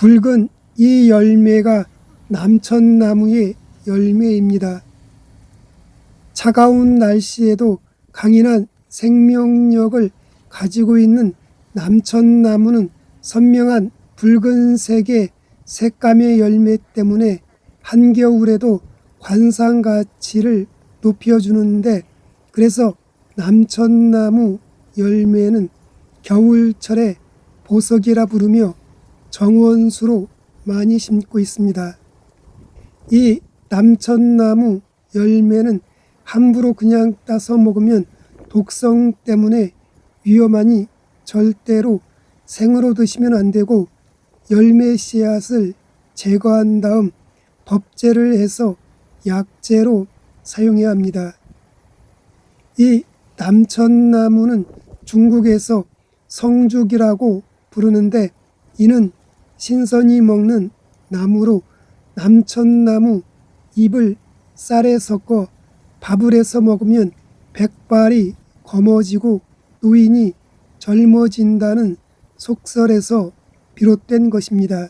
붉은 이 열매가 남천나무의 열매입니다. 차가운 날씨에도 강인한 생명력을 가지고 있는 남천나무는 선명한 붉은색의 색감의 열매 때문에 한겨울에도 관상 가치를 높여주는데 그래서 남천나무 열매는 겨울철에 보석이라 부르며 정원수로 많이 심고 있습니다. 이 남천나무 열매는 함부로 그냥 따서 먹으면 독성 때문에 위험하니 절대로 생으로 드시면 안 되고 열매 씨앗을 제거한 다음 법제를 해서 약재로 사용해야 합니다. 이 남천나무는 중국에서 성죽이라고 부르는데 이는 신선이 먹는 나무로 남천나무 잎을 쌀에 섞어 밥을 해서 먹으면 백발이 검어지고 노인이 젊어진다는 속설에서 비롯된 것입니다.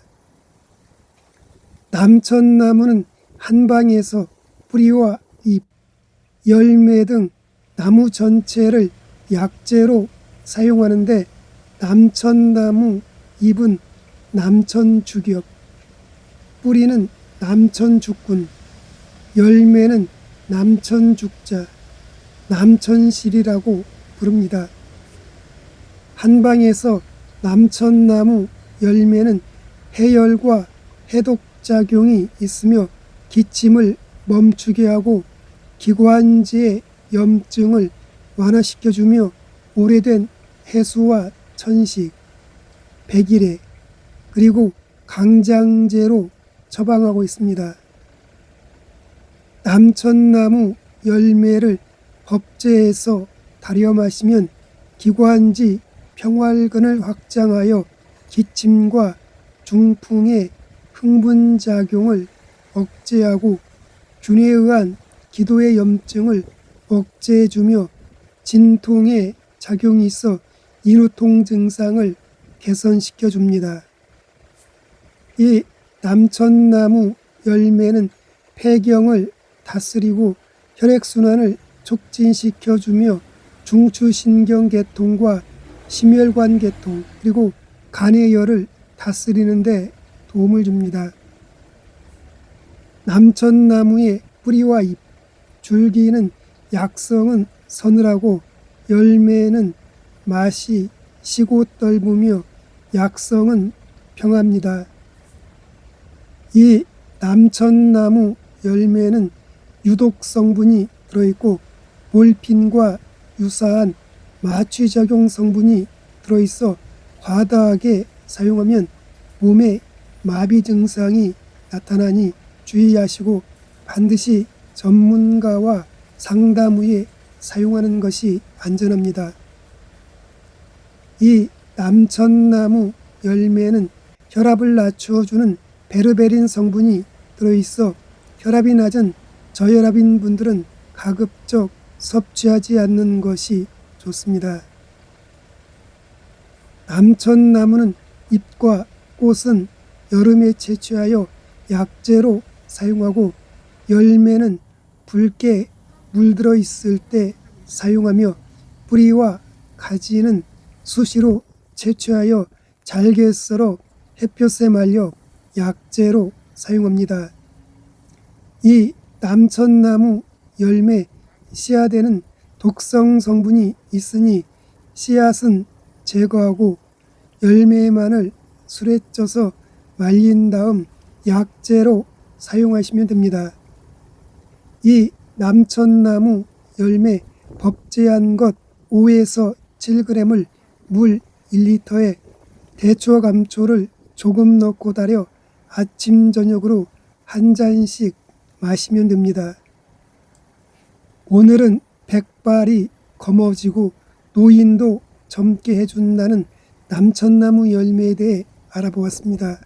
남천나무는 한방에서 뿌리와 잎, 열매 등 나무 전체를 약재로 사용하는데 남천나무 잎은 남천주겹, 뿌리는 남천죽군, 열매는 남천죽자, 남천실이라고 부릅니다. 한방에서 남천나무 열매는 해열과 해독작용이 있으며 기침을 멈추게 하고 기관지의 염증을 완화시켜주며 오래된 해수와 천식, 백일해 그리고 강장제로 처방하고 있습니다. 남천나무 열매를 법제해서 달여 마시면 기관지 평활근을 확장하여 기침과 중풍의 흥분작용을 억제하고 균에 의한 기도의 염증을 억제해주며 진통의 작용이 있어 인후통 증상을 개선시켜 줍니다. 이 남천나무 열매는 폐경을 다스리고 혈액순환을 촉진시켜 주며 중추신경계통과 심혈관계통 그리고 간의 열을 다스리는데 도움을 줍니다. 남천나무의 뿌리와 잎, 줄기는 약성은 서늘하고 열매는 맛이 시고 떫으며 약성은 평합니다. 이 남천나무 열매는 유독 성분이 들어있고 몰핀과 유사한 마취작용 성분이 들어있어 과다하게 사용하면 몸에 마비 증상이 나타나니 주의하시고 반드시 전문가와 상담 후에 사용하는 것이 안전합니다. 이 남천나무 열매는 혈압을 낮춰주는 베르베린 성분이 들어있어 혈압이 낮은 저혈압인 분들은 가급적 섭취하지 않는 것이 좋습니다. 남천나무는 잎과 꽃은 여름에 채취하여 약재로 사용하고 열매는 붉게 물들어 있을 때 사용하며 뿌리와 가지는 수시로 채취하여 잘게 썰어 햇볕에 말려 약재로 사용합니다. 이 남천나무 열매 씨앗에는 독성 성분이 있으니 씨앗은 제거하고 열매만을 술에 쪄서 말린 다음 약재로 사용하시면 됩니다. 이 남천나무 열매 법제한 것 5에서 7g을 물 1리터에 대추와 감초를 조금 넣고 달여 아침 저녁으로 한 잔씩 마시면 됩니다. 오늘은 백발이 검어지고 노인도 젊게 해준다는 남천나무 열매에 대해 알아보았습니다.